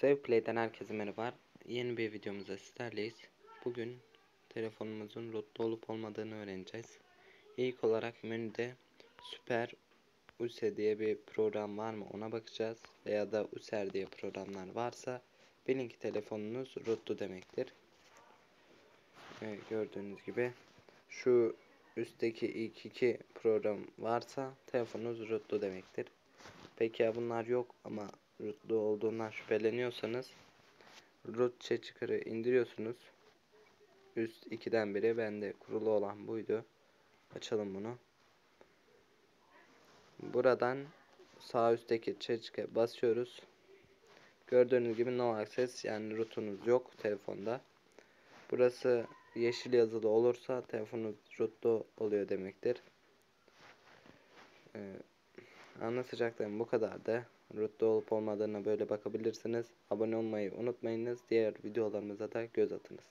Sevplay'den herkese merhaba. Yeni bir videomuzda sizlerleyiz. Bugün telefonumuzun rootlu olup olmadığını öğreneceğiz. İlk olarak menüde Super Use diye bir program var mı ona bakacağız. Veya da User diye programlar varsa bilin ki telefonunuz rootlu demektir. Evet, gördüğünüz gibi şu üstteki ilk iki program varsa telefonunuz rootlu demektir. Peki ya bunlar yok ama rootlu olduğundan şüpheleniyorsanız root checker indiriyorsunuz. Üst ikiden biri bende kurulu olan buydu. Açalım bunu. Buradan sağ üstteki check'e basıyoruz. Gördüğünüz gibi no access yani rootunuz yok telefonda. Burası yeşil yazılı olursa telefonunuz rootlu oluyor demektir. Ee, Anlatacaklarım bu kadar da. Rootlu olup olmadığına böyle bakabilirsiniz. Abone olmayı unutmayınız. Diğer videolarımıza da göz atınız.